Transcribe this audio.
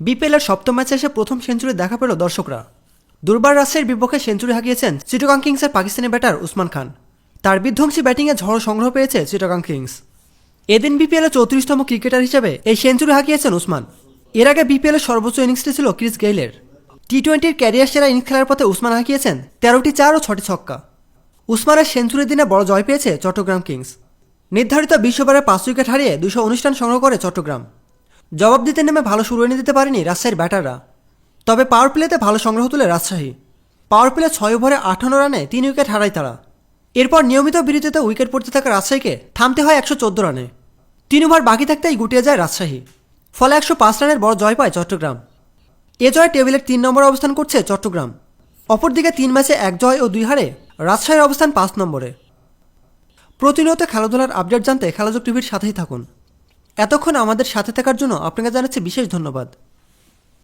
বিপিএলের সপ্তম ম্যাচে এসে প্রথম সেঞ্চুরি দেখা পেল দর্শকরা। দুর্বার রাজশাহীর বিপক্ষে সেঞ্চুরি হাঁকিয়েছেন চিটোগাং কিংসের পাকিস্তানি ব্যাটার উসমান খান। তার বিধ্বংসী ব্যাটিংয়ে ঝড় সংগ্রহ পেয়েছে চিটোগাং কিংস। এদিন বিপিএলের চৌত্রিশতম ক্রিকেটার হিসেবে এই সেঞ্চুরি হাঁকিয়েছেন উসমান। এর আগে বিপিএলের সর্বোচ্চ ইনিংসটি ছিল ক্রিস গেইলের। টি টোয়েন্টির ক্যারিয়ার সেরা ইনিংস খেলার পথে উসমান হাঁকিয়েছেন তেরোটি চার ও ছটি ছক্কা। উসমানের সেঞ্চুরির দিনে বড় জয় পেয়েছে চট্টগ্রাম কিংস। নির্ধারিত বিশ ওভারে পাঁচ উইকেট হারিয়ে দুশো অনুষ্ঠান সংগ্রহ করে চট্টগ্রাম। জবাব দিতে নেমে ভালো শুরু এনে দিতে পারেনি রাজশাহীর ব্যাটাররা। তবে পাওয়ার প্লেতে ভালো সংগ্রহ তুলে রাজশাহী। পাওয়ার প্লে ছয় ওভারে আঠান্ন রানে তিন উইকেট হারায় তারা। এরপর নিয়মিত বিরতিতে উইকেট পড়তে থাকা রাজশাহীকে থামতে হয় একশো চোদ্দ রানে। তিন ওভার বাকি থাকতেই গুটিয়ে যায় রাজশাহী। ফলে একশো পাঁচ রানের বড় জয় পায় চট্টগ্রাম। এ জয় টেবিলের তিন নম্বরে অবস্থান করছে চট্টগ্রাম। অপরদিকে তিন ম্যাচে এক জয় ও দুই হারে রাজশাহীর অবস্থান পাঁচ নম্বরে। প্রতিনিয়ত খেলাধুলার আপডেট জানতে খেলাযোগ টিভির সাথেই থাকুন। এতক্ষণ আমাদের সাথে থাকার জন্য আপনাকে জানাচ্ছি বিশেষ ধন্যবাদ।